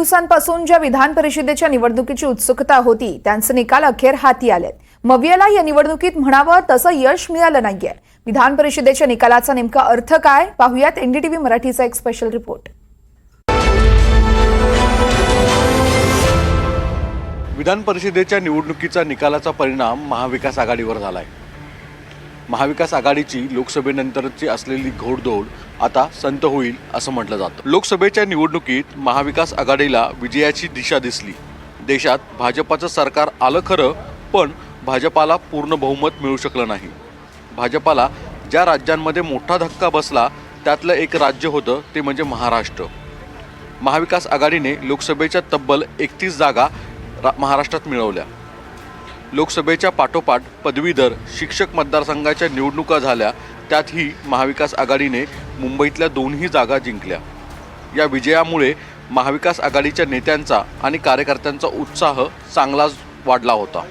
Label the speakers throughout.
Speaker 1: दिवसांपासून ज्या विधान परिषदेच्या निवडणुकीची उत्सुकता होती त्यांचे निकाल अखेर हाती आलेत. मवियाला या निवडणुकीत म्हणावं तसं यश मिळालं नाहीये. विधान परिषदेच्या निकालाचा नेमका अर्थ काय? पाहुयात एनडीटीव्ही मराठीचा एक स्पेशल रिपोर्ट
Speaker 2: विधान परिषदेच्या निवडणुकीचा निकालाचा परिणाम महाविकास आघाडीवर झालाय. महाविकास आघाडीची लोकसभेनंतरची असलेली घोडदौड आता संत होईल असं म्हटलं जातं. लोकसभेच्या निवडणुकीत महाविकास आघाडीला विजयाची दिशा दिसली. देशात भाजपाचं सरकार आलं खरं पण भाजपाला पूर्ण बहुमत मिळू शकलं नाही. भाजपाला ज्या राज्यांमध्ये मोठा धक्का बसला त्यातलं एक राज्य होतं ते म्हणजे महाराष्ट्र. महाविकास आघाडीने लोकसभेच्या तब्बल एकतीस जागा रा- महाराष्ट्रात मिळवल्या. लोकसभेच्या पाठोपाठ पदवीधर शिक्षक मतदारसंघाच्या निवडणुका झाल्या त्यातही महाविकास आघाडीने मुंबईतल्या दोन्ही जागा जिंकल्या. या विजयामुळे महाविकास आघाडीच्या नेत्यांचा आणि कार्यकर्त्यांचा उत्साह चांगलाच वाढला होता.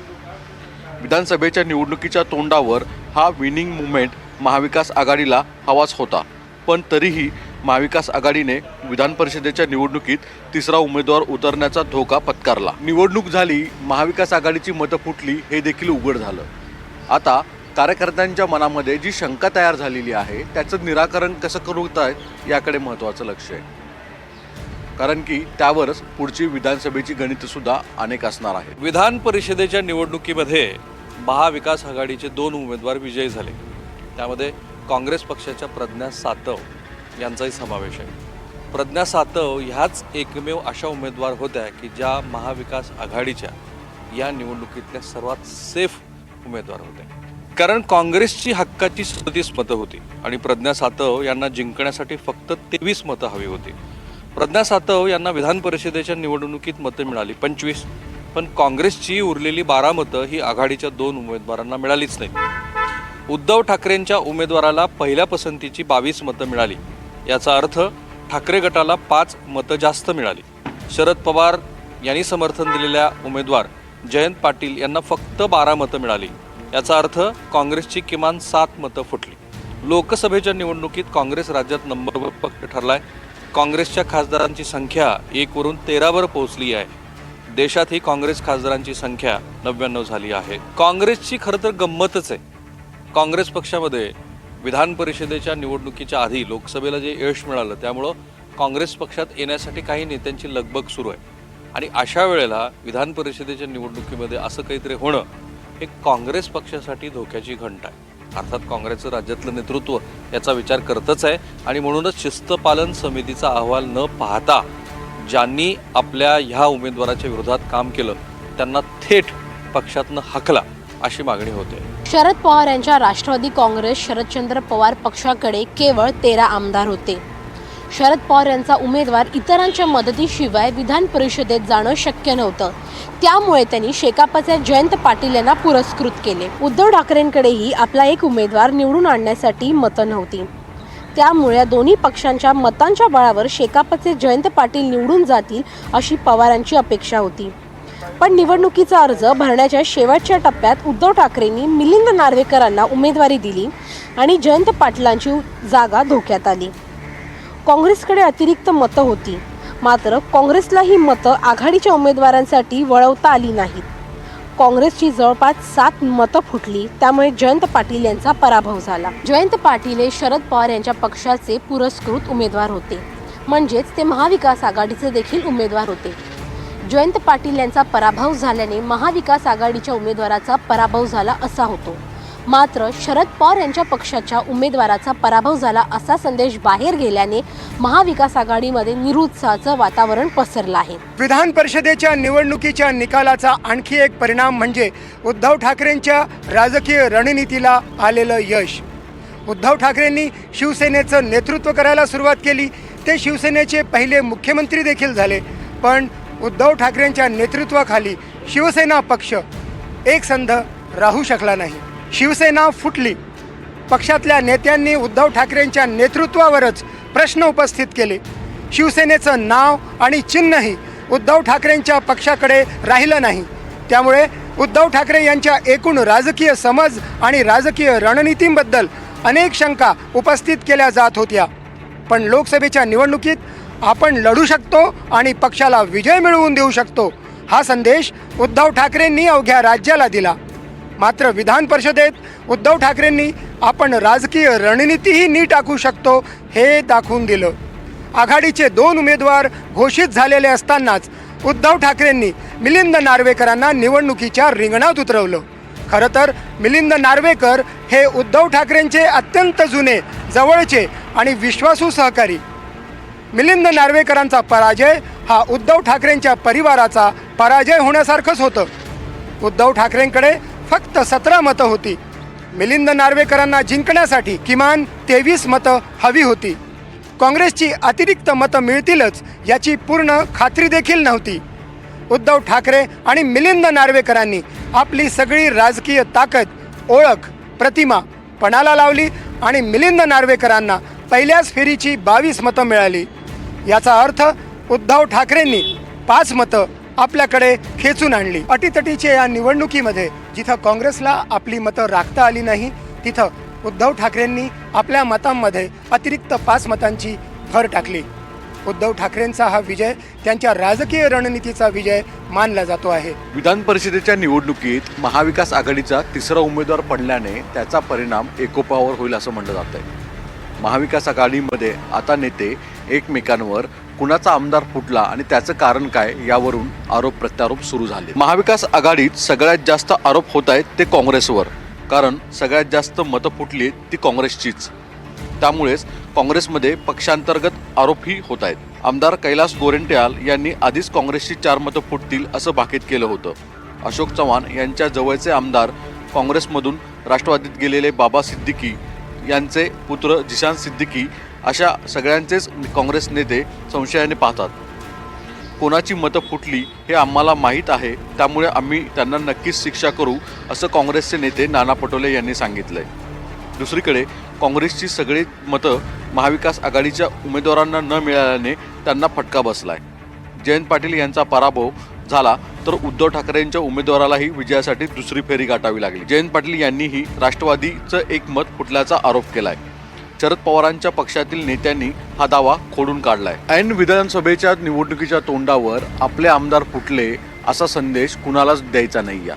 Speaker 2: विधानसभेच्या निवडणुकीच्या तोंडावर हा विनिंग मुवमेंट महाविकास आघाडीला हवाच होता पण तरीही महाविकास आघाडीने विधान परिषदेच्या निवडणुकीत तिसरा उमेदवार उतरण्याचा धोका पत्कारला. निवडणूक झाली महाविकास आघाडीची मतं फुटली हे देखील उघड झालं. आता कार्यकर्त्यांच्या मनामध्ये जी शंका तयार झालेली आहे त्याचं निराकरण कसं करत आहेत याकडे महत्त्वाचं लक्ष आहे. कारण की त्यावरच पुढची विधानसभेची गणितसुद्धा अनेक असणार आहे.
Speaker 3: विधान परिषदेच्या निवडणुकीमध्ये महाविकास आघाडीचे दोन उमेदवार विजयी झाले. त्यामध्ये काँग्रेस पक्षाच्या प्रज्ञा सातव यांचाही समावेश आहे. प्रज्ञा सातव ह्याच एकमेव अशा उमेदवार होत्या की ज्या महाविकास आघाडीच्या या निवडणुकीतल्या सर्वात सेफ उमेदवार होत्या. कारण काँग्रेसची हक्काची सदतीस मतं होती आणि प्रज्ञा सातव यांना जिंकण्यासाठी फक्त तेवीस मतं हवी होती. प्रज्ञा सातव यांना विधान परिषदेच्या निवडणुकीत मतं मिळाली पंचवीस पण काँग्रेसची उरलेली बारा मतं ही आघाडीच्या दोन उमेदवारांना मिळालीच नाही उद्धव ठाकरेंच्या उमेदवाराला पहिल्या पसंतीची बावीस मतं मिळाली. याचा अर्थ ठाकरे गटाला पाच मतं जास्त मिळाली. शरद पवार यांनी समर्थन दिलेल्या उमेदवार जयंत पाटील यांना फक्त बारा मतं मिळाली. याचा अर्थ काँग्रेसची किमान सात मतं फुटली. लोकसभेच्या निवडणुकीत काँग्रेस राज्यात नंबर वन पक्ष ठरलाय. काँग्रेसच्या खासदारांची संख्या एकवरून तेरावर पोहोचली आहे. देशातही काँग्रेस खासदारांची संख्या नव्याण्णव झाली आहे. काँग्रेसची खरं तर गंमतच आहे. काँग्रेस पक्षामध्ये विधान परिषदेच्या निवडणुकीच्या आधी लोकसभेला जे यश मिळालं त्यामुळं काँग्रेस पक्षात येण्यासाठी काही नेत्यांची लगबग सुरू आहे. आणि अशा वेळेला विधान परिषदेच्या निवडणुकीमध्ये असं काहीतरी होणं हे काँग्रेस पक्षासाठी धोक्याची घंट आहे. अर्थात काँग्रेसचं राज्यातलं नेतृत्व याचा विचार करतच आहे. आणि म्हणूनच शिस्तपालन समितीचा अहवाल न पाहता ज्यांनी आपल्या ह्या उमेदवाराच्या विरोधात काम केलं त्यांना थेट पक्षातनं हकला. अशी मागणी होते.
Speaker 4: शरद पवार यांच्या राष्ट्रवादी काँग्रेस शरदचंद्र पवार पक्षाकडे केवळ तेरा आमदार होते. शरद पवार यांचा उमेदवार इतरांच्या मदतीशिवाय विधान परिषदेत जाणं शक्य नव्हतं. त्यामुळे त्यांनी शेकापचे जयंत पाटील यांना पुरस्कृत केले. उद्धव ठाकरेंकडेही आपला एक उमेदवार निवडून आणण्यासाठी मतं नव्हती. त्यामुळे या दोन्ही पक्षांच्या मतांच्या बळावर शेकापचे जयंत पाटील निवडून जातील अशी पवारांची अपेक्षा होती. पण निवडणुकीचा अर्ज भरण्याच्या शेवटच्या टप्प्यात उद्धव ठाकरेंनी मिलिंद नार्वेकरांना उमेदवारी दिली आणि जयंत पाटलांची जागा धोक्यात आली. काँग्रेसकडे अतिरिक्त मतं होती मात्र काँग्रेसला ही मतं आघाडीच्या उमेदवारांसाठी वळवता आली नाहीत. काँग्रेसची जवळपास सात मतं फुटली त्यामुळे जयंत पाटील यांचा पराभव झाला. जयंत पाटील हे शरद पवार यांच्या पक्षाचे पुरस्कृत उमेदवार होते. म्हणजेच ते महाविकास आघाडीचे देखील उमेदवार होते. जयंत पाटील यांचा पराभव झाल्याने महाविकास आघाडीच्या उमेदवाराचा पराभव झाला असा होतो. मात्र शरद पवार यांच्या पक्षाच्या उमेदवाराचा पराभव झाला असा संदेश बाहेर गेल्याने महाविकास आघाडीमध्ये निरुत्साहाचं वातावरण पसरलं आहे.
Speaker 5: विधान परिषदेच्या निवडणुकीच्या निकालाचा आणखी एक परिणाम म्हणजे उद्धव ठाकरेंच्या राजकीय रणनीतीला आलेलं यश. उद्धव ठाकरेंनी शिवसेनेचं नेतृत्व करायला सुरुवात केली. ते शिवसेनेचे पहिले मुख्यमंत्री देखील झाले. पण उद्धव ठाकरेंच्या नेतृत्वाखाली शिवसेना पक्ष एकसंध राहू शकला नाही. शिवसेना फुटली. पक्षातल्या नेत्यांनी उद्धव ठाकरेंच्या नेतृत्वावरच प्रश्न उपस्थित केले. शिवसेनेचं नाव आणि चिन्हही उद्धव ठाकरेंच्या पक्षाकडे राहिलं नाही. त्यामुळे उद्धव ठाकरे यांच्या एकूण राजकीय समज आणि राजकीय रणनीतींबद्दल अनेक शंका उपस्थित केल्या जात होत्या. पण लोकसभेच्या निवडणुकीत आपण लढू शकतो आणि पक्षाला विजय मिळवून देऊ शकतो. हा संदेश उद्धव ठाकरेंनी अवघ्या राज्याला दिला. मात्र विधान परिषदेत उद्धव ठाकरेंनी आपण राजकीय रणनीतीही नीट आखू शकतो हे दाखवून दिलं. आघाडीचे दोन उमेदवार घोषित झालेले असतानाच उद्धव ठाकरेंनी मिलिंद नार्वेकरांना निवडणुकीच्या रिंगणात उतरवलं. खरं तर मिलिंद नार्वेकर हे उद्धव ठाकरेंचे अत्यंत जुने जवळचे आणि विश्वासू सहकारी. मिलिंद नार्वेकरांचा पराजय हा उद्धव ठाकरेंच्या परिवाराचा पराजय होण्यासारखंच होतं. उद्धव ठाकरेंकडे फक्त सतरा मतं होती. मिलिंद नार्वेकरांना जिंकण्यासाठी किमान तेवीस मतं हवी होती. काँग्रेसची अतिरिक्त मतं मिळतीलच याची पूर्ण खात्री देखील नव्हती. उद्धव ठाकरे आणि मिलिंद नार्वेकरांनी आपली सगळी राजकीय ताकद ओळख प्रतिमा पणाला लावली आणि मिलिंद नार्वेकरांना पहिल्याच फेरीची बावीस मतं मिळाली. याचा अर्थ उद्धव ठाकरेंनी पाच मतं आपल्याकडे खेचून आणली. अटीतटीच्या या निवडणुकीमध्ये जिथं काँग्रेसला आपली मतं राखता आली नाही तिथं उद्धव ठाकरेंनी आपल्या मतांमध्ये अतिरिक्त पाच मतांची भर टाकली. उद्धव ठाकरेंचा हा विजय त्यांच्या राजकीय रणनीतीचा विजय मानला जातो आहे.
Speaker 2: विधान परिषदेच्या निवडणुकीत महाविकास आघाडीचा तिसरा उमेदवार पडल्याने त्याचा परिणाम एकोपावर होईल असं म्हटलं जात आहे महाविकास आघाडीमध्ये आता नेते एकमेकांवर कुणाचा आमदार फुटला आणि त्याचं कारण काय यावरून आरोप प्रत्यारोप सुरू झाले. महाविकास आघाडीत सगळ्यात जास्त आरोप होत आहेत ते काँग्रेसवर. कारण सगळ्यात जास्त मतं फुटली ती काँग्रेसचीच. त्यामुळेच काँग्रेसमध्ये पक्षांतर्गत आरोपही होत आहेत आमदार कैलास गोरेंट्याल यांनी आधीच काँग्रेसची चार मतं फुटतील असं भाकीत केलं होतं. अशोक चव्हाण यांच्या जवळचे आमदार काँग्रेसमधून राष्ट्रवादीत गेलेले बाबा सिद्दीकी यांचे पुत्र जिशान सिद्दीकी अशा सगळ्यांचेच काँग्रेस नेते संशयाने पाहतात. कोणाची मतं फुटली हे आम्हाला माहीत आहे त्यामुळे आम्ही त्यांना नक्कीच शिक्षा करू असं काँग्रेसचे नेते नाना पटोले यांनी सांगितलंय. दुसरीकडे काँग्रेसची सगळी मतं महाविकास आघाडीच्या उमेदवारांना न मिळाल्याने त्यांना फटका बसलाय. जयंत पाटील यांचा पराभव झाला तर उद्धव ठाकरेंच्या उमेदवारालाही विजयासाठी दुसरी फेरी गाठावी लागली. जयंत पाटील यांनीही राष्ट्रवादीचं एक मत फुटल्याचा आरोप केलाय. शरद पवारांच्या पक्षातील नेत्यांनी हा दावा खोडून काढलाय. ऐन विधानसभेच्या निवडणुकीच्या तोंडावर आपले आमदार फुटले असा संदेश कुणालाच द्यायचा नाही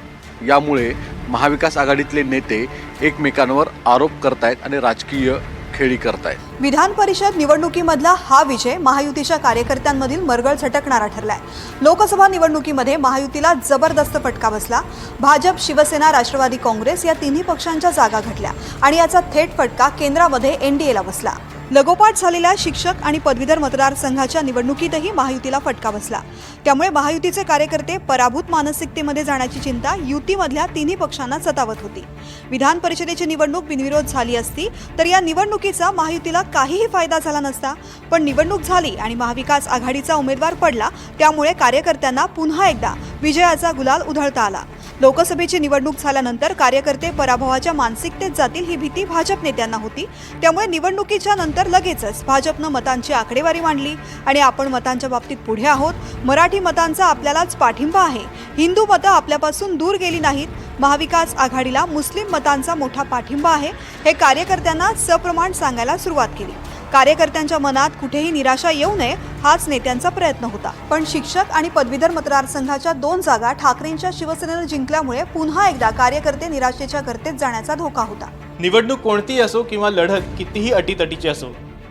Speaker 2: यामुळे महाविकास आघाडीतले नेते एकमेकांवर आरोप करतायत आणि राजकीय खेळी करतायत.
Speaker 6: विधान परिषद निवडणुकीमधला हा विजय महायुतीच्या कार्यकर्त्यांमधील मरगळ झटकणारा ठरलाय. लोकसभा निवडणुकीमध्ये महायुतीला जबरदस्त फटका बसला. भाजप शिवसेना राष्ट्रवादी काँग्रेस या तिन्ही पक्षांच्या जागा घटल्या आणि याचा थेट फटका केंद्रामध्ये एनडीएला बसला. लगोपाठ झालेल्या शिक्षक आणि पदवीधर मतदारसंघाच्या निवडणुकीतही महायुतीला फटका बसला. त्यामुळे महायुतीचे कार्यकर्ते पराभूत मानसिकतेमध्ये जाण्याची चिंता युतीमधल्या तिन्ही पक्षांना सतावत होती. विधान परिषदेची निवडणूक बिनविरोध झाली असती तर या निवडणुकीचा महायुतीला काहीही फायदा झाला नसता. पण निवडणूक झाली आणि महाविकास आघाडीचा उमेदवार पडला त्यामुळे कार्यकर्त्यांना पुन्हा एकदा विजयाचा गुलाल उधळता आला. लोकसभेची निवडणूक झाल्यानंतर कार्यकर्ते पराभवाच्या मानसिकतेत जातील ही भीती भाजप नेत्यांना होती. त्यामुळे निवडणुकीच्या नंतर लगेचच भाजपनं मतांची आकडेवारी मांडली आणि आपण मतांच्या बाबतीत पुढे आहोत. मराठी मतांचा आपल्यालाच पाठिंबा आहे. हिंदू मतं आपल्यापासून दूर गेली नाहीत. महाविकास आघाडीला मुस्लिम मतांचा मोठा पाठिंबा आहे. हे कार्यकर्त्यांना सप्रमाण सांगायला सुरुवात केली. कार्यकर्त्यांच्या मनात कुठेही निराशा येऊ नये हाच नेत्यांचा प्रयत्न होता. पण शिक्षक आणि पदवीधर मतदारसंघाच्या दोन जागा ठाकरेंच्या शिवसेनेनं जिंकल्यामुळे पुन्हा एकदा कार्यकर्ते निराशेच्या गर्तेत जाण्याचा धोका होता.
Speaker 7: निवडणूक कोणतीही असो किंवा लढत कितीही अटीतटीची असो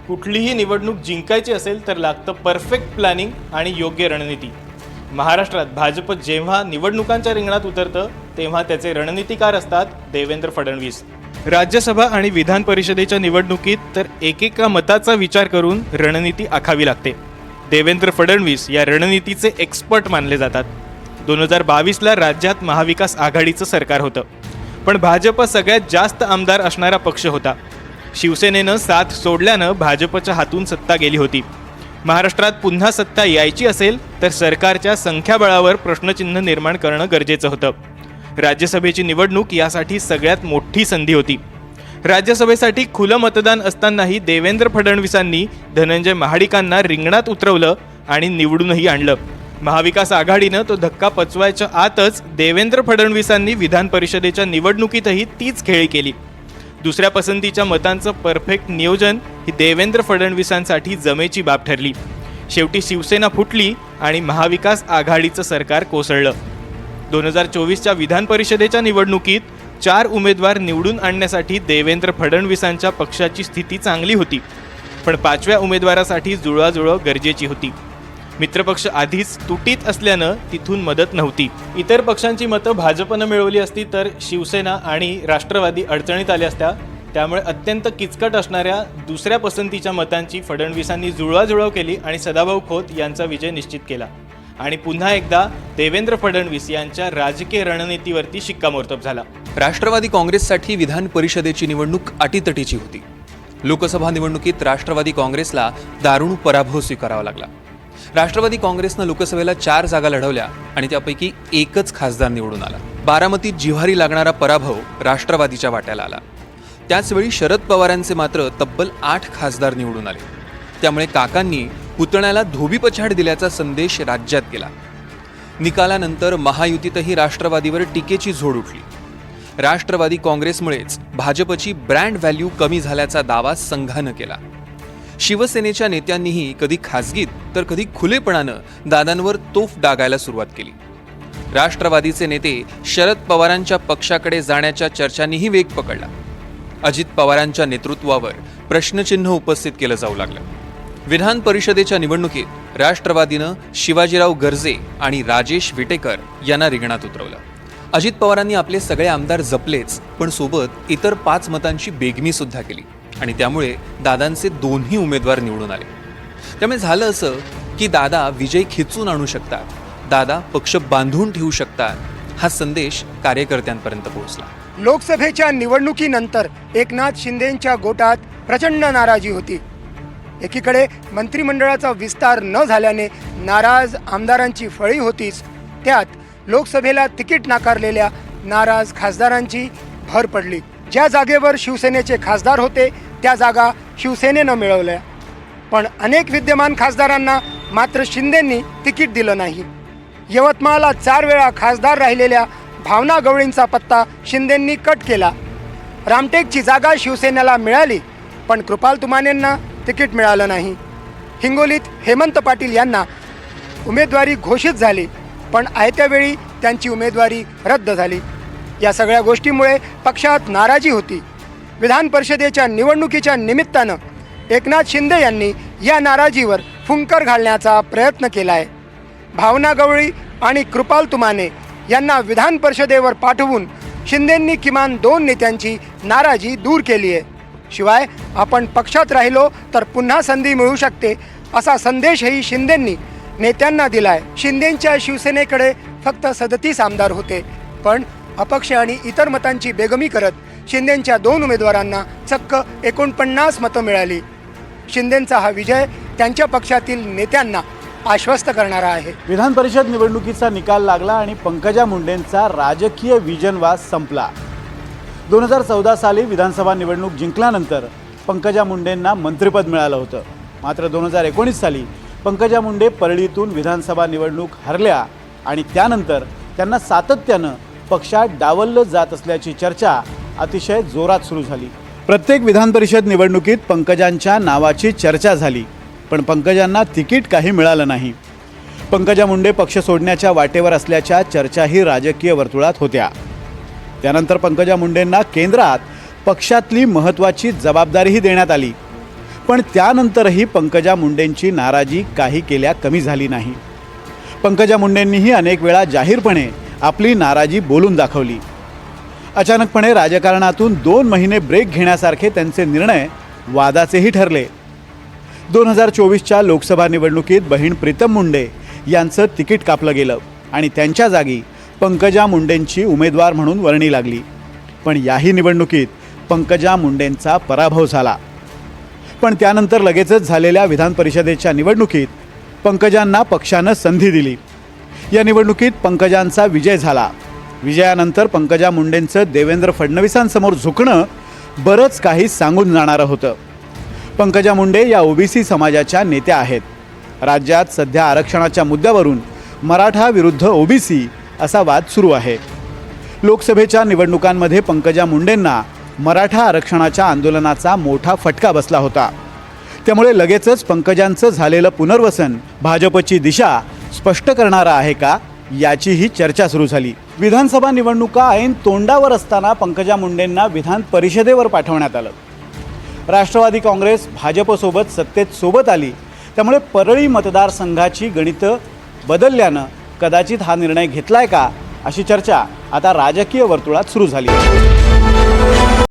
Speaker 7: कुठलीही निवडणूक जिंकायची असेल तर लागतं परफेक्ट प्लॅनिंग आणि योग्य रणनीती. महाराष्ट्रात भाजप जेव्हा निवडणुकांच्या रिंगणात उतरतं तेव्हा त्याचे रणनीतिकार असतात देवेंद्र फडणवीस. राज्यसभा आणि विधान परिषदेच्या निवडणुकीत तर एकेका मताचा विचार करून रणनीती आखावी लागते. देवेंद्र फडणवीस या रणनीतीचे एक्सपर्ट मानले जातात. दोन हजार बावीसला राज्यात महाविकास आघाडीचं सरकार होतं. पण भाजप सगळ्यात जास्त आमदार असणारा पक्ष होता. शिवसेनेनं साथ सोडल्यानं भाजपच्या हातून सत्ता गेली होती. महाराष्ट्रात पुन्हा सत्ता यायची असेल तर सरकारच्या संख्याबळावर प्रश्नचिन्ह निर्माण करणं गरजेचं होतं. राज्यसभेची निवडणूक यासाठी सगळ्यात मोठी संधी होती. राज्यसभेसाठी खुलं मतदान असतानाही देवेंद्र फडणवीसांनी धनंजय महाडिकांना रिंगणात उतरवलं आणि निवडूनही आणलं. महाविकास आघाडीनं तो धक्का पचवायच्या आतच देवेंद्र फडणवीसांनी विधान परिषदेच्या निवडणुकीतही तीच खेळी केली. दुसऱ्या पसंतीच्या मतांचं परफेक्ट नियोजन ही देवेंद्र फडणवीसांसाठी जमेची बाब ठरली. शेवटी शिवसेना फुटली आणि महाविकास आघाडीचं सरकार कोसळलं. दोन हजार चोवीसच्या विधान परिषदेच्या निवडणुकीत चार उमेदवार निवडून आणण्यासाठी देवेंद्र फडणवीसांच्या पक्षाची स्थिती चांगली होती पण पाचव्या उमेदवारासाठी जुळवाजुळव गरजेची होती. मित्रपक्ष आधीच तुटीत असल्यानं तिथून मदत नव्हती. इतर पक्षांची मतं भाजपनं मिळवली असती तर शिवसेना आणि राष्ट्रवादी अडचणीत आल्या असत्या. त्यामुळे अत्यंत किचकट असणाऱ्या दुसऱ्या पसंतीच्या मतांची फडणवीसांनी जुळवाजुळव केली आणि सदाभाऊ खोत यांचा विजय निश्चित केला. आणि पुन्हा एकदा देवेंद्र फडणवीस यांच्या राजकीय रणनीतीवरती शिक्कामोर्तब झाला.
Speaker 8: राष्ट्रवादी काँग्रेससाठी विधान परिषदेची निवडणूक अटीतटीची होती. लोकसभा निवडणुकीत राष्ट्रवादी काँग्रेसला दारुण पराभव स्वीकारावा लागला. राष्ट्रवादी काँग्रेसनं लोकसभेला चार जागा लढवल्या आणि त्यापैकी एकच खासदार निवडून आला. बारामतीत जिव्हारी लागणारा पराभव राष्ट्रवादीच्या वाट्याला आला. त्याचवेळी शरद पवारांचे मात्र तब्बल आठ खासदार निवडून आले. त्यामुळे काकांनी पुतण्याला धोबीपछाड दिल्याचा संदेश राज्यात गेला. निकालानंतर महायुतीतही राष्ट्रवादीवर टीकेची झोड उठली. राष्ट्रवादी काँग्रेसमुळेच भाजपची ब्रँड व्हॅल्यू कमी झाल्याचा दावा संघानं केला. शिवसेनेच्या नेत्यांनीही कधी खासगीत तर कधी खुलेपणानं दादांवर तोफ डागायला सुरुवात केली. राष्ट्रवादीचे नेते शरद पवारांच्या पक्षाकडे जाण्याच्या चर्चांनीही वेग पकडला. अजित पवारांच्या नेतृत्वावर प्रश्नचिन्ह उपस्थित केलं जाऊ लागलं. विधान परिषदेच्या निवडणुकीत राष्ट्रवादीनं शिवाजीराव गर्जे आणि राजेश विटेकर यांना रिंगणात उतरवलं. अजित पवारांनी आपले सगळे आमदार जपलेच पण सोबत इतर पाच मतांची बेगमी सुद्धा केली आणि त्यामुळे दादांचे दोन्ही उमेदवार निवडून आले. त्यामुळे झालं असं की दादा विजय खिचून आणू शकतात दादा पक्ष बांधून ठेवू शकतात हा संदेश कार्यकर्त्यांपर्यंत पोहोचला.
Speaker 5: लोकसभेच्या निवडणुकीनंतर एकनाथ शिंदेंच्या गोटात प्रचंड नाराजी होती. एकीकडे मंत्रिमंडळाचा विस्तार न झाल्याने नाराज आमदारांची फळी होतीच. त्यात लोकसभेला तिकीट नाकारलेल्या नाराज खासदारांची भर पडली. ज्या जागेवर शिवसेनेचे खासदार होते त्या जागा शिवसेनेनं मिळवल्या. पण अनेक विद्यमान खासदारांना मात्र शिंदेंनी तिकीट दिलं नाही. यवतमाळला चार वेळा खासदार राहिलेल्या भावना गवळींचा पत्ता शिंदेंनी कट केला. रामटेकची जागा शिवसेनेला मिळाली पण कृपाल तुमानेंना तिकीट मिळालं नाही. हिंगोलीत हेमंत पाटील यांना उमेदवारी घोषित झाली पण आयत्यावेळी त्यांची उमेदवारी रद्द झाली. या सगळ्या गोष्टीमुळे पक्षात नाराजी होती. विधान परिषदेच्या निवडणुकीच्या निमित्तानं एकनाथ शिंदे यांनी या नाराजीवर फुंकर घालण्याचा प्रयत्न केला आहे भावना गवळी आणि कृपाल तुमाने यांना विधान परिषदेवर पाठवून शिंदेंनी किमान दोन नेत्यांची नाराजी दूर केली आहे शिवाय आपण पक्षात राहिलो तर पुन्हा संधी मिळू शकते असा संदेशही शिंदेंनी नेत्यांना दिलाय. शिंदेंच्या शिवसेनेकडे फक्त सदतीस आमदार होते पण अपक्ष आणि इतर मतांची बेगमी करत शिंदेंच्या दोन उमेदवारांना चक्क एकोणपन्नास मतं मिळाली. शिंदेंचा हा विजय त्यांच्या पक्षातील नेत्यांना आश्वस्त करणारा आहे.
Speaker 9: विधान परिषद निवडणुकीचा निकाल लागला आणि पंकजा मुंडेंचा राजकीय विजनवास संपला. दोन हजार चौदा साली विधानसभा निवडणूक जिंकल्यानंतर पंकजा मुंडेंना मंत्रिपद मिळालं होतं. मात्र दोन हजार एकोणीस साली पंकजा मुंडे परळीतून विधानसभा निवडणूक हरल्या आणि त्यानंतर त्यांना सातत्यानं पक्षात डावललं जात असल्याची चर्चा अतिशय जोरात सुरू झाली. प्रत्येक विधान परिषद निवडणुकीत पंकजांच्या नावाची चर्चा झाली पण पंकजांना तिकीट काही मिळालं नाही. पंकजा मुंडे पक्ष सोडण्याच्या वाटेवर असल्याच्या चर्चाही राजकीय वर्तुळात होत्या. त्यानंतर पंकजा मुंडेंना केंद्रात पक्षातली महत्त्वाची जबाबदारीही देण्यात आली. पण त्यानंतरही पंकजा मुंडेंची नाराजी काही केल्या कमी झाली नाही. पंकजा मुंडेंनीही अनेक वेळा जाहीरपणे आपली नाराजी बोलून दाखवली. अचानकपणे राजकारणातून दोन महिने ब्रेक घेण्यासारखे त्यांचे निर्णय वादाचेही ठरले. दोन हजार चोवीसच्या लोकसभा निवडणुकीत बहीण प्रीतम मुंडे यांचं तिकीट कापलं गेलं आणि त्यांच्या जागी पंकजा मुंडेंची उमेदवार म्हणून वर्णी लागली. पण याही निवडणुकीत पंकजा मुंडेंचा पराभव झाला. पण त्यानंतर लगेचच झालेल्या विधान परिषदेच्या निवडणुकीत पंकजांना पक्षानं संधी दिली. या निवडणुकीत पंकजांचा विजय झाला. विजयानंतर पंकजा मुंडेंचं देवेंद्र फडणवीसांसमोर झुकणं बरंच काही सांगून जाणारं होतं. पंकजा मुंडे या ओबीसी समाजाच्या नेत्या आहेत. राज्यात सध्या आरक्षणाच्या मुद्द्यावरून मराठा विरुद्ध ओबीसी असा वाद सुरू आहे. लोकसभेच्या निवडणुकांमध्ये पंकजा मुंडेंना मराठा आरक्षणाच्या आंदोलनाचा मोठा फटका बसला होता. त्यामुळे लगेचच पंकजांचं झालेलं पुनर्वसन भाजपची दिशा स्पष्ट करणारा आहे का याचीही चर्चा सुरू झाली. विधानसभा निवडणुका ऐन तोंडावर असताना पंकजा मुंडेंना विधान परिषदेवर पाठवण्यात आलं. राष्ट्रवादी काँग्रेस भाजपसोबत सत्तेत सोबत आली. त्यामुळे परळी मतदारसंघाची गणितं बदलल्यानं कदाचित हा निर्णय घेतलाय का अशी चर्चा आता राजकीय वर्तुळात सुरू झाली आहे.